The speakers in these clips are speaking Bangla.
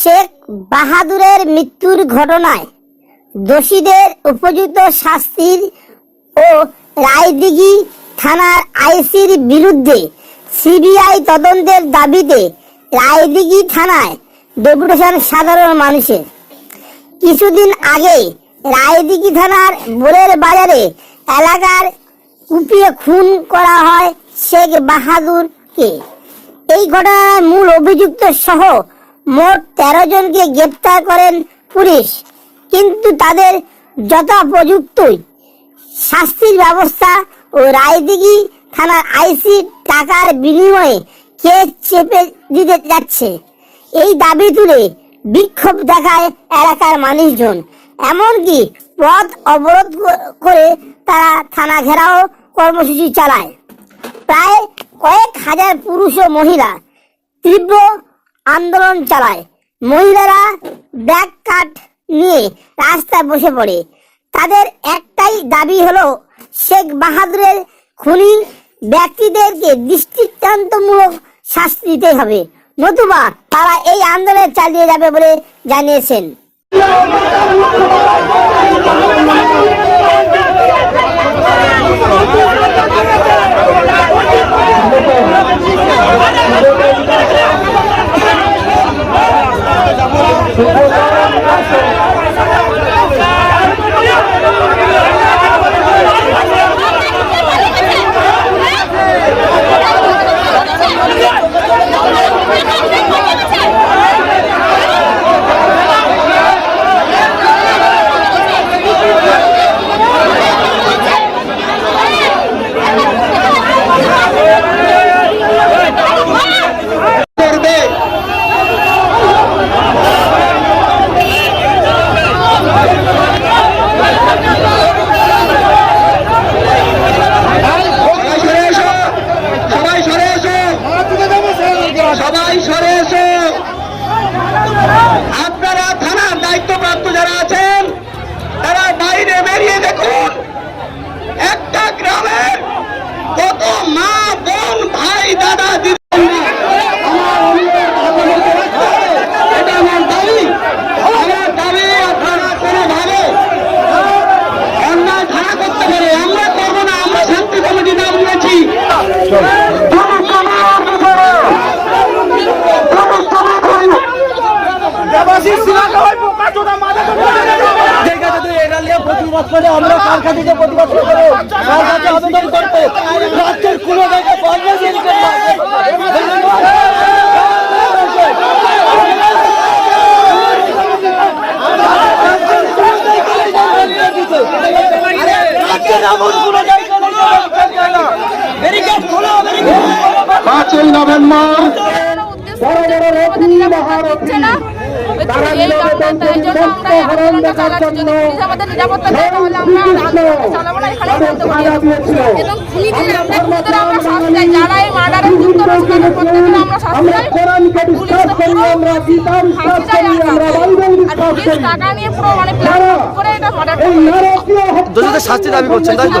শেখ বাহাদুরের মৃত্যুর ঘটনায় দোষীদের উপযুক্ত শাস্তির ও রায়দিঘি থানার আইসির বিরুদ্ধে সিবিআই তদন্তের দাবিতে রায়দিঘি থানায় ডেপুটেশন সাধারণ মানুষের। কিছুদিন আগে রায়দিঘি থানার বোরের বাজারে এলাকার কুপিয়ে খুন করা হয় শেখ বাহাদুরকে। এই ঘটনার মূল অভিযুক্ত সহ মোট তেরো জনকে গ্রেপ্তার করেন পুলিশ, কিন্তু তাদের যথোপযুক্তই শাস্তির ব্যবস্থা ও রায়দিঘি থানার আইসি টাকার বিনিময়ে কেস চেপে দিতে যাচ্ছে। এই দাবি তুলে বিক্ষোভ দেখায় এলাকার মানুষজন। এমনকি পথ অবরোধ করে তারা থানা ঘেরাও কর্মসূচি চালায়। প্রায় কয়েক হাজার পুরুষ ও মহিলা তীব্র আন্দোলন চালায়। মহিলারা ব্যাগ কাঠ নিয়ে রাস্তায় বসে পড়ে। তাদের একটাই দাবি হলো, শেখ বাহাদুরের খুনি ব্যক্তিদেরকে দৃষ্টান্তমূলক শাস্তি দিতে হবে। নতুবা তারা এই আন্দোলন চালিয়ে যাবে বলে জানিয়েছেন। পাঁচই নভেম্বর বড় বড় রথি মহারথী তারা নিরাপত্তা তাই জন্য আমরা আন্দোলনটা চালাচ্ছি যদি পুলিশ আমাদের নিরাপত্তা দেয় তাহলে আমরা আন্দোলন চালাবো না এখানেই বন্ধ করি। এবং খুনিদের আমরা খুনিদের আমরা শাস্তি চাই। যারা এই মার্ডারে যুক্ত রয়েছে তাদের প্রত্যেকের আমরা শাস্তি আমরা পুলিশ তো করি পুরো আমরা গীতা বিশ্বাস ফাঁসি চাই করি আমরা। আমরা বাইবেল আর পুলিশ টাকা নিয়ে পুরো মানে প্ল্যান করে এটা মার্ডার দোষীদের শাস্তি দাবি করছেন, তাই তো?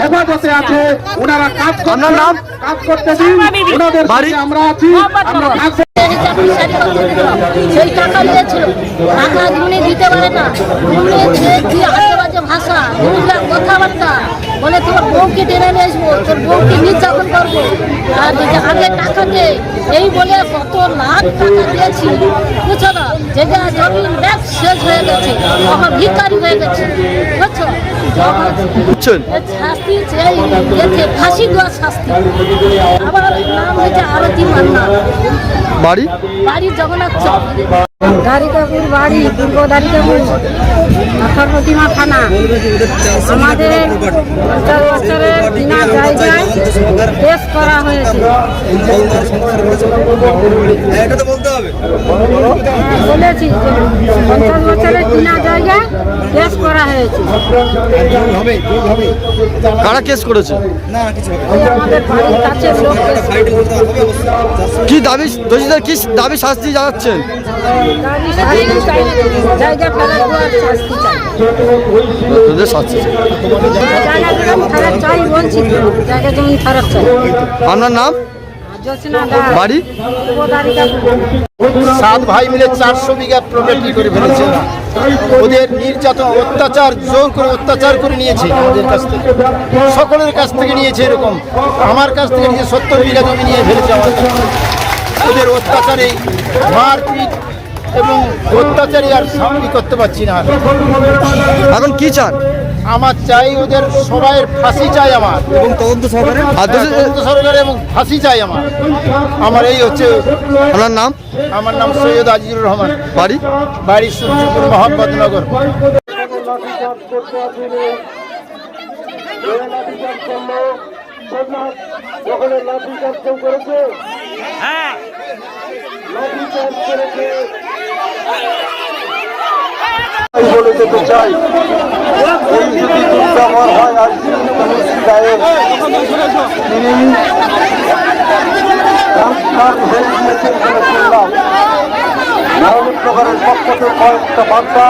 হেফাজতে আছে। ওনারা কাজ আপনার কাজ করতে দিন ওনাদের বাড়ি? আমরা আছি। আমরা ফাঁসে সেই টাকা নিয়েছিল টাকা দিতে পারে না। কি আজে ভাষা উনিলাম কথাবার্তা। বলে তোর বউকে টেনে নিয়ে আসব তোর বউকে নির্যাতন করব। আর যে আগে টাকা দে এই বলে কত লাখ টাকা দিয়েছি বুঝছ না? যে যে জমিন ব্যাগ শেষ হয়ে গেছে তখন ভিকারি হয়ে গেছে বুঝছ? বুঝছেন? এর শাস্তি চাই এতে ফাঁসি দেওয়ার শাস্তি। আবার নাম হয়েছে আরতি মান্না। বাড়ি? বাড়ি জগন্নাথ চক। দারিকাপুর বাড়ি পূর্ব দারিকাপুর অথর্বতীমা থানা। আমাদের পঞ্চাশ বছরের বিনা জায়গায় কেস করা হয়েছে। হ্যাঁ, বলেছি যে পঞ্চাশ বছরের কিনা জায়গা কেস করা হয়েছে। কারা কেস করেছে? আমাদের বাড়ির কাছে লোক কি দাবি দোষীদের কি দাবি শাস্তি জানাচ্ছেন? আপনার নাম? বাড়ি? সাত ভাই মিলে চারশো বিঘা প্রপার্টি করে ফেলেছে। ওদের নির্যাতন, অত্যাচার, জোর করে অত্যাচার করে নিয়েছে ওদের কাছ থেকে। সকলের কাছ থেকে নিয়েছে এরকম। আমার কাছ থেকে নিয়ে সত্তর বিঘা জমি নিয়ে ফেলেছে আমার ওদের অত্যাচারে মারপিট এবং অত্যাচারী আর সামনি করতে পারছি না। এখন কি চান? আমার চাই ওদের সবাইয়ের ফাঁসি চাই আমার। এবং তদন্ত সহকারে? আর দোষী- তদন্ত সরকার এবং ফাঁসি চাই আমার। আমার এই হচ্ছে আপনার নাম? আমার নাম সৈয়দ আজিজুর রহমান। বাড়ি? বাড়ি সূর্যপুর মোহাম্মদনগর বলে যেতে চাই এই যদি দুর্গাবর হয় আর গায়ে তিনি ট্রান্সফার হয়ে গিয়েছেন বলে শুনলাম ভারত পক্ষ থেকে কয়েকটা বার্তা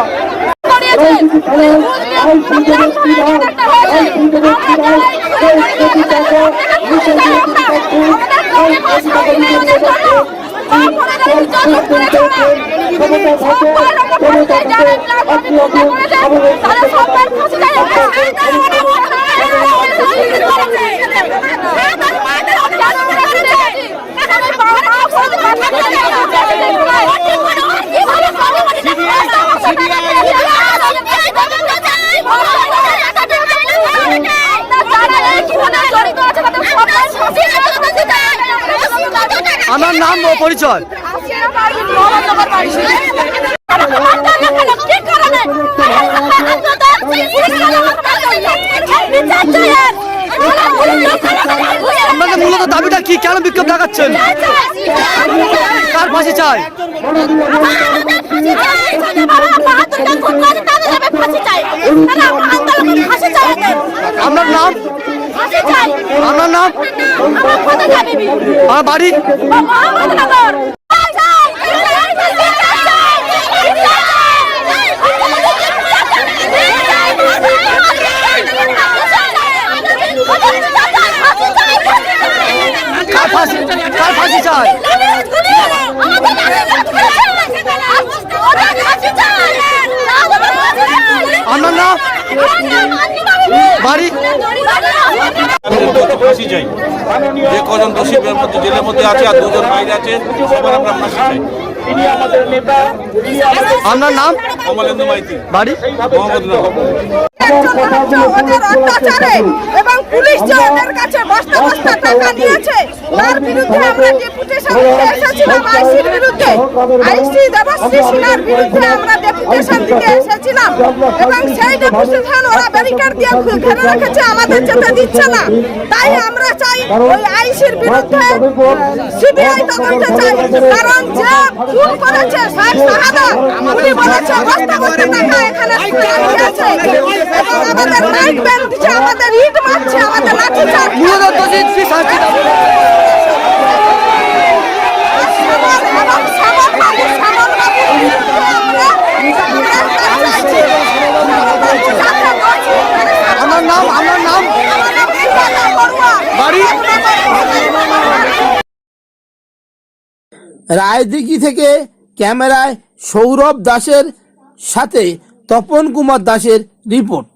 আমার নাম ও পরিচয়। আপনাদের মূলত দাবিটা কি? কেন বিক্ষোভ দেখাচ্ছেন? কার ফাঁসি চাই? আপনার নাম? আপনার নাম? আমার বাড়ি কার ফাঁসি কার ফাঁসি চাই আপনার নাম বাড়ি অন্তত ফাঁসি চাই। যে কজন দোষী মধ্যে জেলের মধ্যে আছে আর দুজন বাইরে আছে সবার আমরা ফাঁসি চাই। আপনার নাম? কমলেন্দু মাইতি। বাড়ি? মোহাম্মদনগর ওদের অত্যাচারে এবং পুলিশ যে ওদের কাছে বস্তা বস্তা টাকা নিয়েছে। তার বিরুদ্ধে আমরা ডেপুটেশন দিতে এসেছিলাম আইসির বিরুদ্ধে আইসি দেবশ্রী সিনহার বিরুদ্ধে আমরা ডেপুটেশন দিতে এসেছিলাম। এবং সেই ডেপুটেশন ওরা ব্যারিকেড দিয়ে ঘিরে রেখেছে আমাদের যেতে দিচ্ছে না। তাই আমরা চাই ওই আইসির বিরুদ্ধে সিবিআই তদন্ত চাই। কারণ যে খুন করেছে শেখ শাহাদা উনি বলেছে বস্তা বস্তা টাকা এখানে আছে আমাদের আমার নাম আমার নাম। বাড়ি। রায়দিঘি থেকে ক্যামেরায় সৌরভ দাসের সাথে তপন কুমার দাসের রিপোর্ট